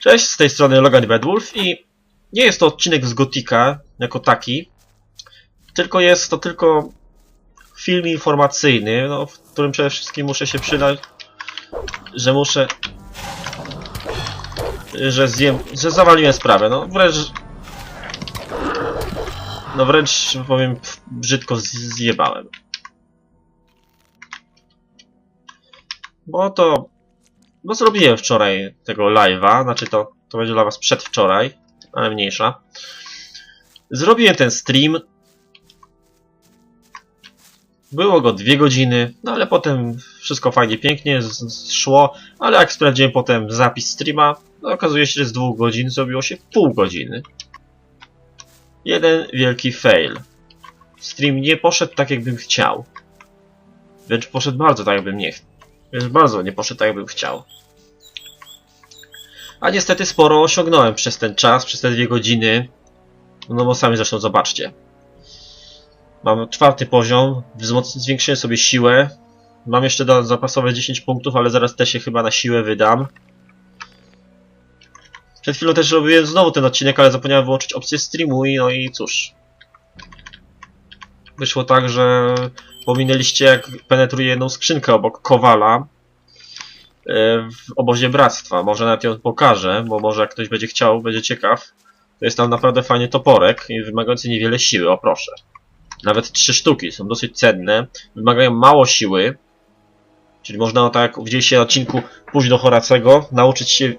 Cześć, z tej strony Logan Bedwolf i nie jest to odcinek z Gotika jako taki, tylko jest to tylko film informacyjny, no, w którym przede wszystkim muszę się przydać, że muszę, że zjem, że zawaliłem sprawę, no wręcz, no wręcz powiem brzydko zjebałem. Bo to no zrobiłem wczoraj tego live'a, znaczy to, to będzie dla was przedwczoraj, ale mniejsza. Zrobiłem ten stream. Było go dwie godziny, no ale potem wszystko fajnie, pięknie szło, ale jak sprawdziłem potem zapis streama, no okazuje się, że z dwóch godzin zrobiło się pół godziny. Jeden wielki fail. Stream nie poszedł tak, jakbym chciał. Wręcz poszedł bardzo tak, jakbym nie chciał. Więc bardzo nie poszedł tak, jakbym chciał. A niestety sporo osiągnąłem przez ten czas, przez te dwie godziny. No bo sami zresztą zobaczcie. Mam czwarty poziom, zwiększyłem sobie siłę. Mam jeszcze do zapasowe 10 punktów, ale zaraz też się chyba na siłę wydam. Przed chwilą też robiłem znowu ten odcinek, ale zapomniałem wyłączyć opcję streamu i no i cóż. Wyszło tak, że pominęliście jak penetruję jedną skrzynkę obok Kowala e, w obozie bractwa. Może nawet ją pokażę, bo może jak ktoś będzie chciał, będzie ciekaw. To jest tam naprawdę fajny toporek i wymagający niewiele siły, o proszę. Nawet trzy sztuki są dosyć cenne, wymagają mało siły, czyli można tak jak widzieliście na odcinku pójść do Horacego, nauczyć się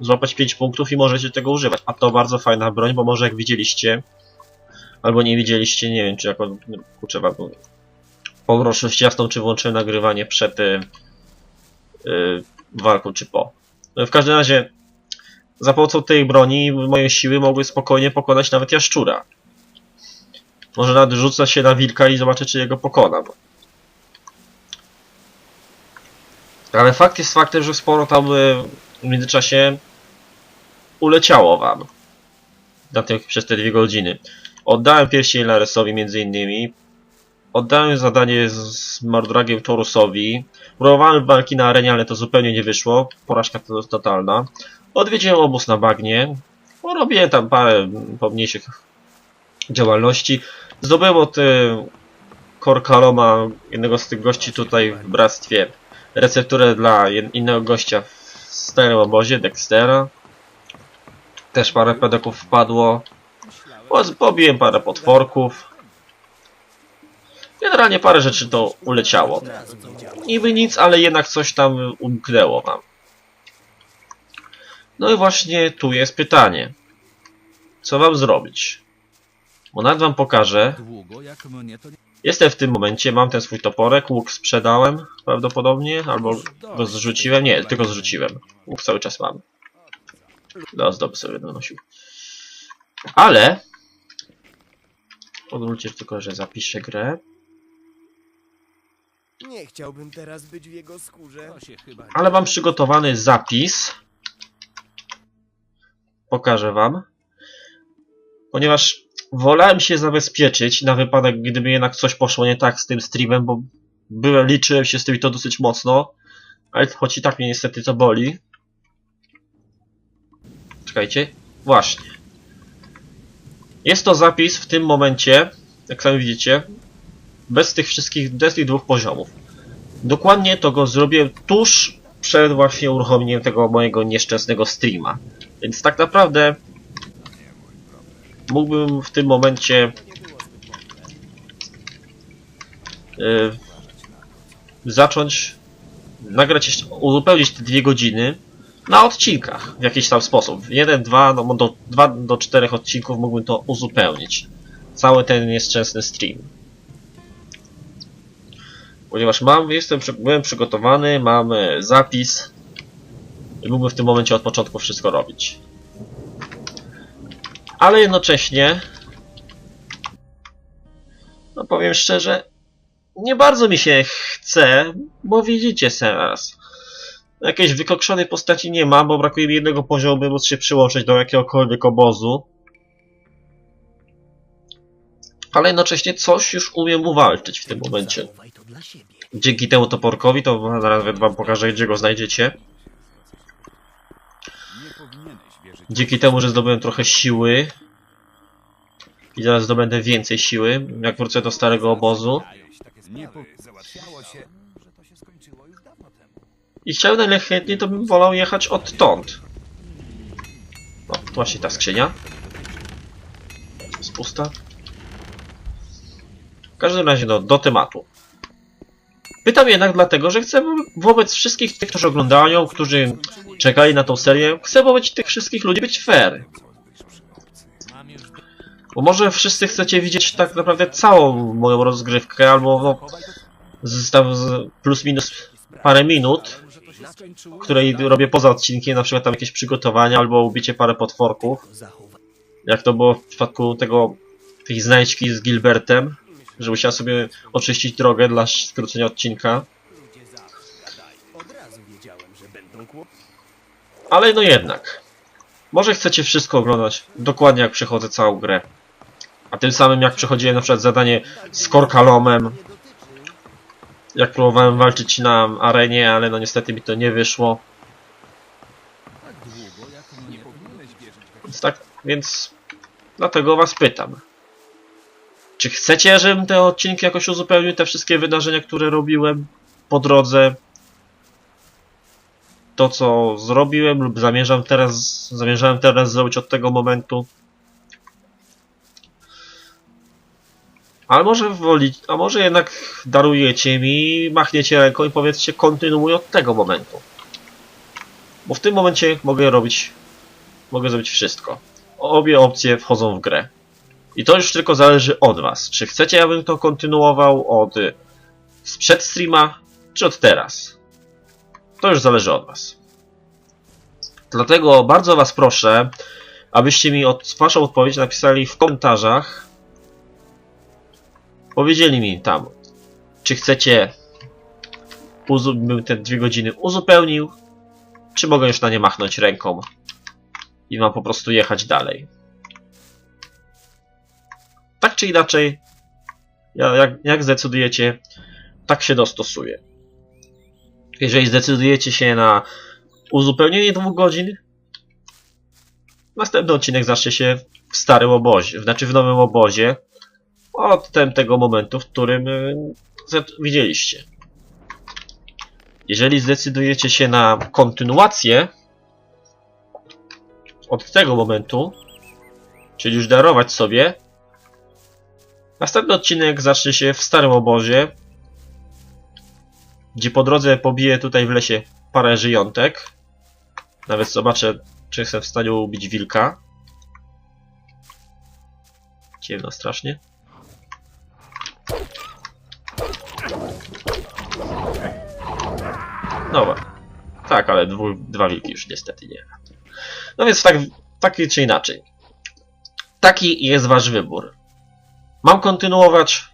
złapać 5 punktów i możecie tego używać. A to bardzo fajna broń, bo może jak widzieliście, albo nie widzieliście, nie wiem czy jako kurczę wam po mroczność jasną, czy włączyłem nagrywanie przed y, y, walką, czy po. No, w każdym razie, za pomocą tej broni moje siły mogły spokojnie pokonać nawet jaszczura. Może nawet rzucę się na wilka i zobaczę, czy jego pokonam. Ale fakt jest faktem, że sporo tam y, w międzyczasie uleciało wam. Na tych, przez te dwie godziny. Oddałem pierścień Laresowi między innymi. Oddałem zadanie z- Mordragiem Torusowi. Próbowałem walki na arenie, ale to zupełnie nie wyszło. Porażka to totalna. Odwiedziłem obóz na bagnie. Porobiłem tam parę pomniejszych działalności. Zdobyłem od e, Korkaloma, jednego z tych gości tutaj w bractwie, recepturę dla innego gościa w starym obozie, Dextera. Też parę pedeków wpadło. Pobiłem parę potworków. Generalnie parę rzeczy to uleciało. Niby nic, ale jednak coś tam umknęło wam. No i właśnie tu jest pytanie. Co mam zrobić? Bo nawet wam pokażę. Jestem w tym momencie, mam ten swój toporek, łuk sprzedałem prawdopodobnie, albo go zrzuciłem. Nie, tylko zrzuciłem. Łuk cały czas mam. No, zdoby sobie będę nosił. Ale... Pozwólcie tylko, że zapiszę grę. Nie chciałbym teraz być w jego skórze. To się chyba... Ale mam przygotowany zapis. Pokażę wam. Ponieważ wolałem się zabezpieczyć na wypadek, gdyby jednak coś poszło nie tak z tym streamem, bo byłem, liczyłem się z tym i to dosyć mocno. Ale choć i tak mnie niestety to boli. Czekajcie. Właśnie. Jest to zapis w tym momencie, jak sami widzicie, bez tych wszystkich, bez tych dwóch poziomów. Dokładnie to go zrobiłem tuż przed właśnie uruchomieniem tego mojego nieszczęsnego streama. Więc tak naprawdę mógłbym w tym momencie yy, zacząć nagrać jeszcze, uzupełnić te dwie godziny na odcinkach w jakiś tam sposób. Jeden, dwa, no do, dwa do czterech odcinków mógłbym to uzupełnić. Cały ten nieszczęsny stream. Ponieważ mam, jestem, byłem przygotowany, mam e, zapis i mógłbym w tym momencie od początku wszystko robić. Ale jednocześnie, no powiem szczerze, nie bardzo mi się chce, bo widzicie teraz. Jakiejś wykokszonej postaci nie mam, bo brakuje mi jednego poziomu, by móc się przyłączyć do jakiegokolwiek obozu. Ale jednocześnie coś już umiem uwalczyć w tym momencie. Dla siebie. Dzięki temu toporkowi, to zaraz wam pokażę, gdzie go znajdziecie. Dzięki temu, że zdobyłem trochę siły i zaraz zdobędę więcej siły, jak wrócę do starego obozu. I chciałem najchętniej, to bym wolał jechać odtąd. No, to właśnie ta skrzynia. Jest pusta. W każdym razie, no, do tematu. Pytam jednak dlatego, że chcę wobec wszystkich tych, którzy oglądają, którzy czekali na tą serię, chcę wobec tych wszystkich ludzi być fair. Bo może wszyscy chcecie widzieć tak naprawdę całą moją rozgrywkę, albo no, z, tam z plus minus parę minut, której robię poza odcinkiem, na przykład tam jakieś przygotowania, albo ubicie parę potworków, jak to było w przypadku tego, tej znajdźki z Gilbertem, że musiała sobie oczyścić drogę dla skrócenia odcinka. Ale no jednak. Może chcecie wszystko oglądać dokładnie jak przechodzę całą grę. A tym samym jak przechodziłem na przykład zadanie z Korkalomem, jak próbowałem walczyć na arenie, ale no niestety mi to nie wyszło. Więc tak, więc dlatego was pytam. Czy chcecie, żebym te odcinki jakoś uzupełnił, te wszystkie wydarzenia, które robiłem po drodze? To, co zrobiłem lub zamierzam teraz, zamierzałem teraz zrobić od tego momentu? Ale może woli, a może jednak darujecie mi, machniecie ręką i powiedzcie kontynuuj od tego momentu. Bo w tym momencie mogę robić, mogę zrobić wszystko. Obie opcje wchodzą w grę. I to już tylko zależy od was. Czy chcecie, abym to kontynuował od y, sprzed streama, czy od teraz. To już zależy od was. Dlatego bardzo was proszę, abyście mi od, waszą odpowiedź napisali w komentarzach. Powiedzieli mi tam, czy chcecie, bym te dwie godziny uzupełnił, czy mogę już na nie machnąć ręką i mam po prostu jechać dalej. Tak czy inaczej, ja, jak, jak zdecydujecie, tak się dostosuję. Jeżeli zdecydujecie się na uzupełnienie dwóch godzin, następny odcinek zacznie się w starym obozie, znaczy w nowym obozie, od tego momentu, w którym y, widzieliście. Jeżeli zdecydujecie się na kontynuację od tego momentu, czyli już darować sobie, następny odcinek zacznie się w starym obozie, gdzie po drodze pobiję tutaj w lesie parę żyjątek. Nawet zobaczę, czy jestem w stanie ubić wilka. Ciemno strasznie. Dobra. Tak, ale dwu, dwa wilki już niestety nie. No więc tak, tak czy inaczej. Taki jest wasz wybór. Mam kontynuować.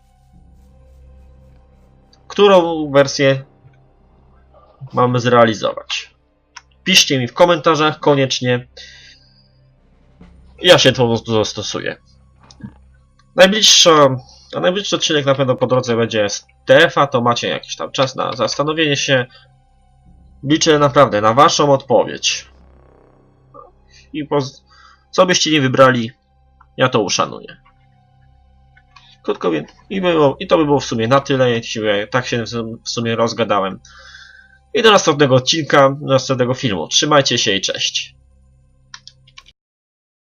Którą wersję mamy zrealizować? Piszcie mi w komentarzach koniecznie. Ja się to zastosuję. Najbliższa, a najbliższy odcinek na pewno po drodze będzie z TF-a, to macie jakiś tam czas na zastanowienie się. Liczę naprawdę na waszą odpowiedź. I co byście nie wybrali, ja to uszanuję. Krótko więc, i, było, i to by było w sumie na tyle, jeśli tak się w sumie rozgadałem. I do następnego odcinka, do następnego filmu. Trzymajcie się i cześć.